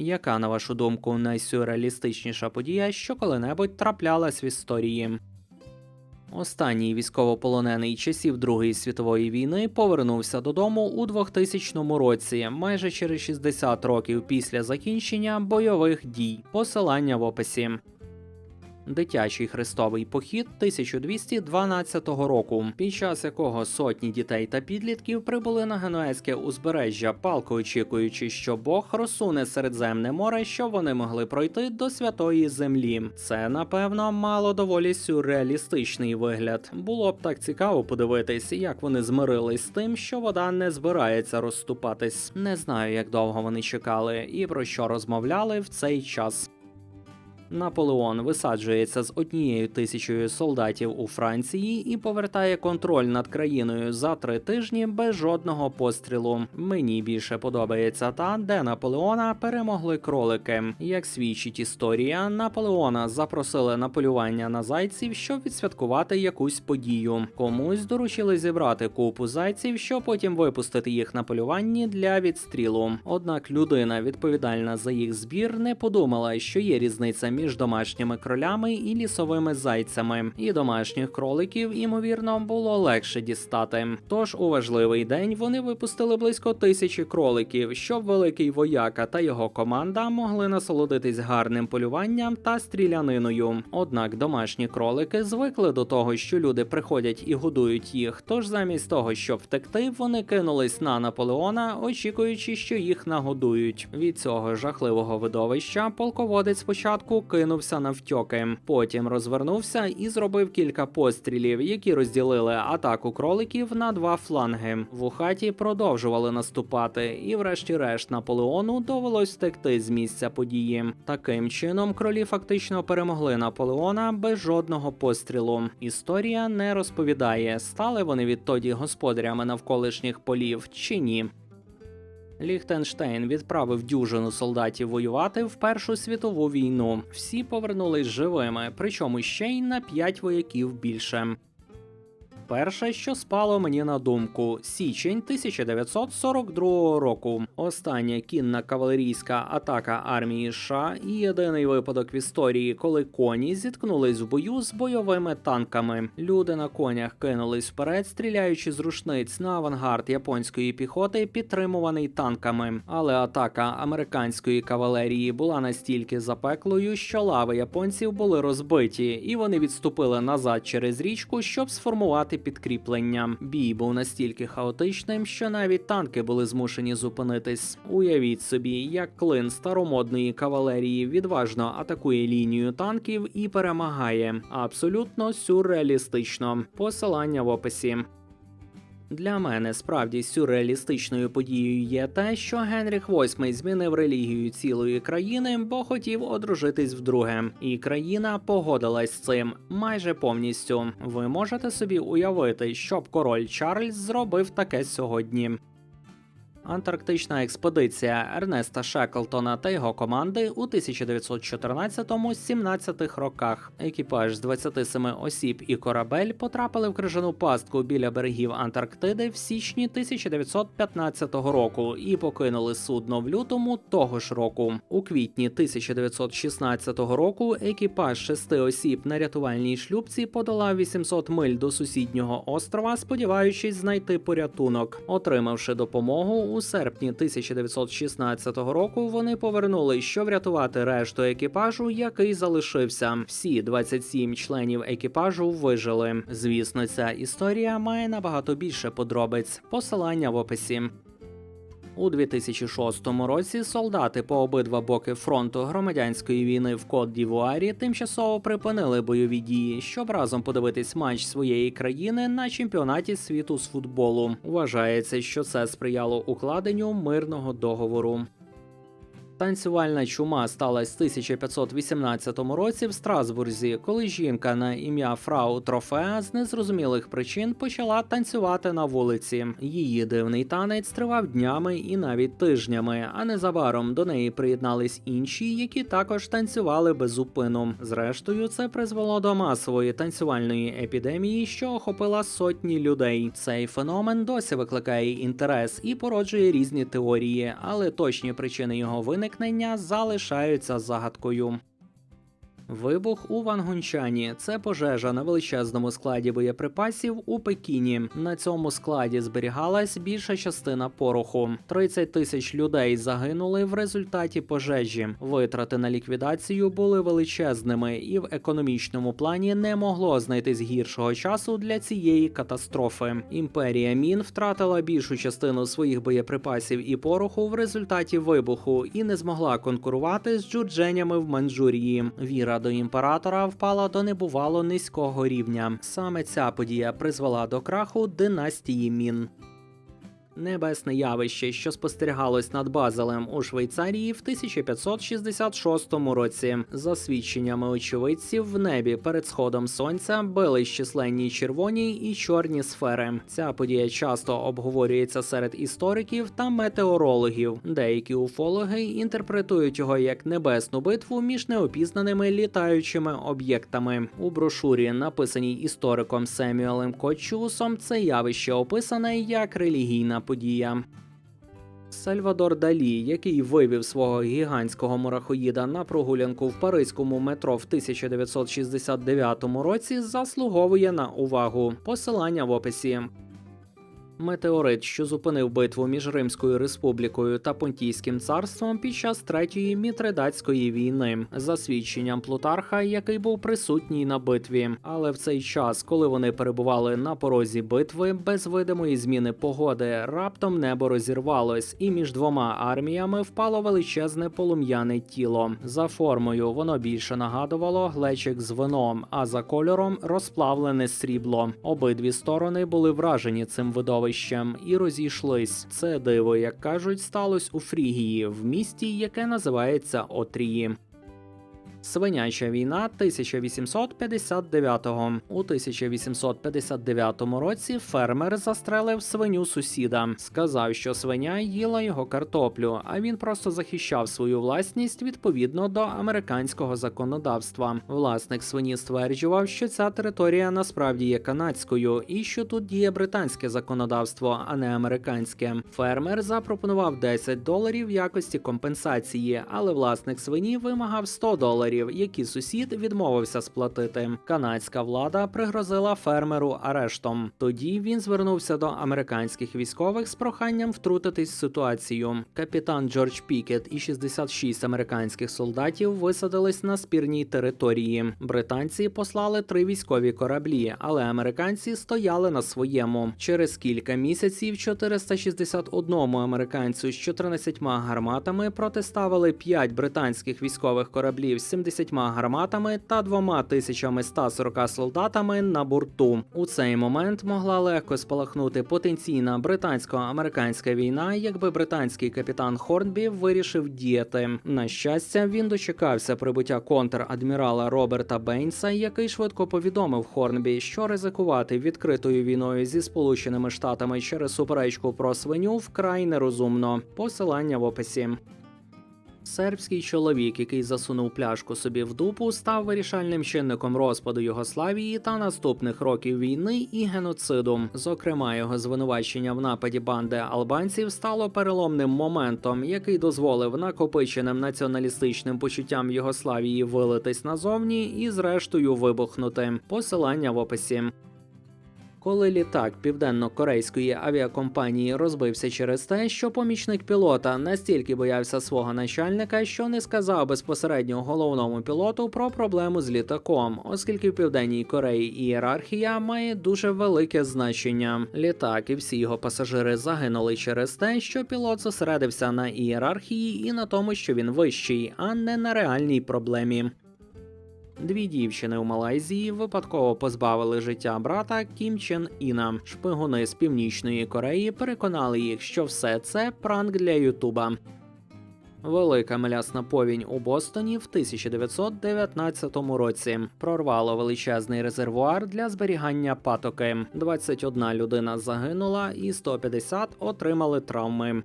Яка, на вашу думку, найсюрреалістичніша подія, що коли-небудь траплялась в історії? Останній військовополонений часів Другої світової війни повернувся додому у 2000 році, майже через 60 років після закінчення бойових дій. Посилання в описі. Дитячий хрестовий похід 1212 року, під час якого сотні дітей та підлітків прибули на генуезьке узбережжя, палко очікуючи, що Бог розсуне Середземне море, щоб вони могли пройти до святої землі. Це напевно мало доволі сюрреалістичний вигляд. Було б так цікаво подивитись, як вони змирились з тим, що вода не збирається розступатись. Не знаю, як довго вони чекали і про що розмовляли в цей час. Наполеон висаджується з однією тисячою солдатів у Франції і повертає контроль над країною за три тижні без жодного пострілу. Мені більше подобається та, де Наполеона перемогли кролики. Як свідчить історія, Наполеона запросили на полювання на зайців, щоб відсвяткувати якусь подію. Комусь доручили зібрати купу зайців, щоб потім випустити їх на полюванні для відстрілу. Однак людина, відповідальна за їх збір, не подумала, що є різниця між домашніми кролями і лісовими зайцями, і домашніх кроликів, ймовірно, було легше дістати. Тож у важливий день вони випустили близько тисячі кроликів, щоб великий вояка та його команда могли насолодитись гарним полюванням та стріляниною. Однак домашні кролики звикли до того, що люди приходять і годують їх. Тож замість того, щоб втекти, вони кинулись на Наполеона, очікуючи, що їх нагодують. Від цього жахливого видовища полководець спочатку кинувся навтьоки, потім розвернувся і зробив кілька пострілів, які розділили атаку кроликів на два фланги. Вухаті продовжували наступати, і, врешті-решт, Наполеону довелось втекти з місця події. Таким чином, кролі фактично перемогли Наполеона без жодного пострілу. Історія не розповідає, стали вони відтоді господарями навколишніх полів чи ні. Ліхтенштейн відправив дюжину солдатів воювати в Першу світову війну. Всі повернулись живими, причому ще й на п'ять вояків більше. Перше, що спало мені на думку, січень 1942 року. Остання кінна кавалерійська атака армії США і єдиний випадок в історії, коли коні зіткнулись в бою з бойовими танками. Люди на конях кинулись вперед, стріляючи з рушниць на авангард японської піхоти, підтримуваний танками. Але атака американської кавалерії була настільки запеклою, що лави японців були розбиті, і вони відступили назад через річку, щоб сформувати підкріплення. Бій був настільки хаотичним, що навіть танки були змушені зупинитись. Уявіть собі, як клин старомодної кавалерії відважно атакує лінію танків і перемагає. Абсолютно сюрреалістично. Посилання в описі. Для мене справді сюрреалістичною подією є те, що Генріх VIII змінив релігію цілої країни, бо хотів одружитись вдруге, і країна погодилась з цим майже повністю. Ви можете собі уявити, щоб король Чарльз зробив таке сьогодні. Антарктична експедиція Ернеста Шеклтона та його команди у 1914-17 роках. Екіпаж з 27 осіб і корабель потрапили в крижану пастку біля берегів Антарктиди в січні 1915 року і покинули судно в лютому того ж року. У квітні 1916 року екіпаж шести осіб на рятувальній шлюпці подолав 800 миль до сусіднього острова, сподіваючись знайти порятунок. Отримавши допомогу у серпні 1916 року, вони повернули, щоб врятувати решту екіпажу, який залишився. Всі 27 членів екіпажу вижили. Звісно, ця історія має набагато більше подробиць. Посилання в описі. У 2006 році солдати по обидва боки фронту громадянської війни в Кот Дівуарі тимчасово припинили бойові дії, щоб разом подивитись матч своєї країни на чемпіонаті світу з футболу. Вважається, що це сприяло укладенню мирного договору. Танцювальна чума сталася в 1518 році в Страсбурзі, коли жінка на ім'я Фрау Трофеа з незрозумілих причин почала танцювати на вулиці. Її дивний танець тривав днями і навіть тижнями, а незабаром до неї приєднались інші, які також танцювали без зупину. Зрештою, це призвело до масової танцювальної епідемії, що охопила сотні людей. Цей феномен досі викликає інтерес і породжує різні теорії, але точні причини його виникнення виникнення залишаються загадкою. Вибух у Вангунчані це пожежа на величезному складі боєприпасів у Пекіні. На цьому складі зберігалась більша частина пороху. 30 тисяч людей загинули в результаті пожежі. Витрати на ліквідацію були величезними, і в економічному плані не могло знайтись гіршого часу для цієї катастрофи. Імперія Мін втратила більшу частину своїх боєприпасів і пороху в результаті вибуху і не змогла конкурувати з джурдженями в Манчжурії. Віра до імператора впала до небувало низького рівня. Саме ця подія призвела до краху династії Мін. Небесне явище, що спостерігалось над Базелем у Швейцарії в 1566 році. За свідченнями очевидців, в небі перед сходом сонця били численні червоні і чорні сфери. Ця подія часто обговорюється серед істориків та метеорологів. Деякі уфологи інтерпретують його як небесну битву між неопізнаними літаючими об'єктами. У брошурі, написаній істориком Семюелем Кочусом, це явище описане як релігійна подія. Сальвадор Далі, який вивів свого гігантського мурахоїда на прогулянку в паризькому метро в 1969 році, заслуговує на увагу. Посилання в описі. Метеорит, що зупинив битву між Римською республікою та Понтійським царством під час третьої мітридатської війни, за свідченням Плутарха, який був присутній на битві. Але в цей час, коли вони перебували на порозі битви, без видимої зміни погоди, раптом небо розірвалось, і між двома арміями впало величезне полум'яне тіло. За формою воно більше нагадувало глечик з вином, а за кольором розплавлене срібло. Обидві сторони були вражені цим видовищем і розійшлись. Це диво, як кажуть, сталося у Фрігії, в місті, яке називається Отрії. Свиняча війна 1859-го. У 1859 році фермер застрелив свиню сусіда. Сказав, що свиня їла його картоплю, а він просто захищав свою власність відповідно до американського законодавства. Власник свині стверджував, що ця територія насправді є канадською і що тут діє британське законодавство, а не американське. Фермер запропонував 10 доларів в якості компенсації, але власник свині вимагав 100 доларів які сусід відмовився сплатити. Канадська влада пригрозила фермеру арештом. Тоді він звернувся до американських військових з проханням втрутитись в ситуацію. Капітан Джордж Пікет і 66 американських солдатів висадились на спірній території. Британці послали три військові кораблі, але американці стояли на своєму. Через кілька місяців 461 американцю з 14 гарматами протиставили 5 британських військових кораблів. 70 гарматами та 2140 солдатами на борту. У цей момент могла легко спалахнути потенційна британсько-американська війна, якби британський капітан Хорнбі вирішив діяти. На щастя, він дочекався прибуття контр-адмірала Роберта Бейнса, який швидко повідомив Хорнбі, що ризикувати відкритою війною зі Сполученими Штатами через суперечку про свиню вкрай нерозумно. Посилання в описі. Сербський чоловік, який засунув пляшку собі в дупу, став вирішальним чинником розпаду Югославії та наступних років війни і геноциду. Зокрема, його звинувачення в нападі банди албанців стало переломним моментом, який дозволив накопиченим націоналістичним почуттям Югославії вилитись назовні і, зрештою, вибухнути. Посилання в описі. Коли літак південно-корейської авіакомпанії розбився через те, що помічник пілота настільки боявся свого начальника, що не сказав безпосередньо головному пілоту про проблему з літаком, оскільки в південній Кореї ієрархія має дуже велике значення. Літак і всі його пасажири загинули через те, що пілот зосередився на ієрархії і на тому, що він вищий, а не на реальній проблемі. Дві дівчини у Малайзії випадково позбавили життя брата Кім Чен Іна. Шпигуни з північної Кореї переконали їх, що все це пранк для Ютуба. Велика мелясна повінь у Бостоні в 1919 році прорвало величезний резервуар для зберігання патоки. 21 людина загинула і 150 отримали травми.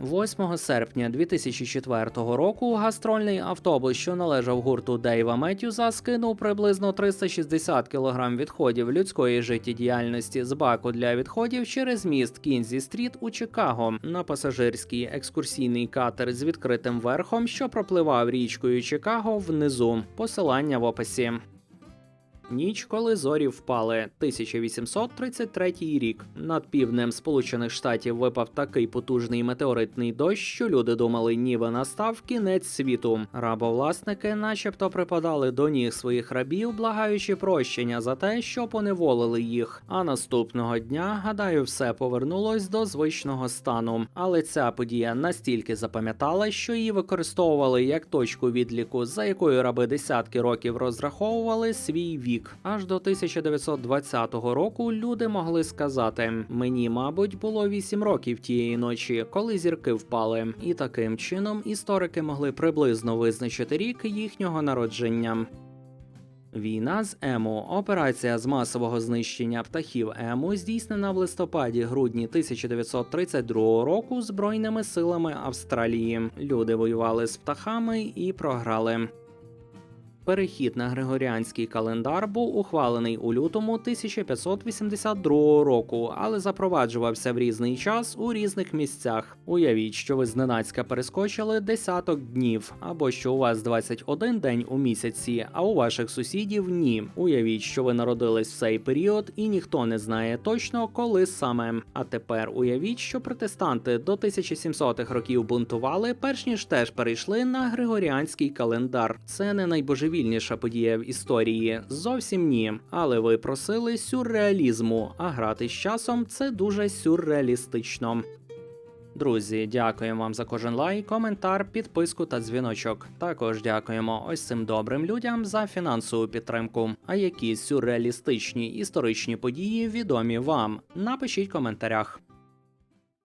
8 серпня 2004 року гастрольний автобус, що належав гурту Дейва Меттюза, скинув приблизно 360 кг відходів людської життєдіяльності з баку для відходів через міст Кінзі Стріт у Чикаго на пасажирський екскурсійний катер з відкритим верхом, що пропливав річкою Чикаго внизу. Посилання в описі. Ніч, коли зорі впали, 1833 рік. Над півднем Сполучених Штатів випав такий потужний метеоритний дощ, що люди думали, ніби настав кінець світу. Рабовласники, начебто, припадали до ніг своїх рабів, благаючи прощення за те, що поневолили їх. А наступного дня, гадаю, все повернулось до звичного стану. Але ця подія настільки запам'ятала, що її використовували як точку відліку, за якою раби десятки років розраховували свій вік. Аж до 1920 року люди могли сказати: мені, мабуть, було 8 років тієї ночі, коли зірки впали. І таким чином історики могли приблизно визначити рік їхнього народження. Війна з Ему. Операція з масового знищення птахів Ему здійснена в листопаді-грудні 1932 року збройними силами Австралії. Люди воювали з птахами і програли. Перехід на григоріанський календар був ухвалений у лютому 1582 року, але запроваджувався в різний час у різних місцях. Уявіть, що ви зненацька перескочили десяток днів, або що у вас 21 день у місяці, а у ваших сусідів ні. Уявіть, що ви народились в цей період, і ніхто не знає точно, коли саме. А тепер уявіть, що протестанти до 1700-х років бунтували, перш ніж теж перейшли на григоріанський календар. Це не найбожевільніша подія в історії. Зовсім ні. Але ви просили сюрреалізму, а грати з часом це дуже сюрреалістично. Друзі, дякуємо вам за кожен лайк, коментар, підписку та дзвіночок. Також дякуємо ось цим добрим людям за фінансову підтримку. А які сюрреалістичні історичні події відомі вам? Напишіть в коментарях.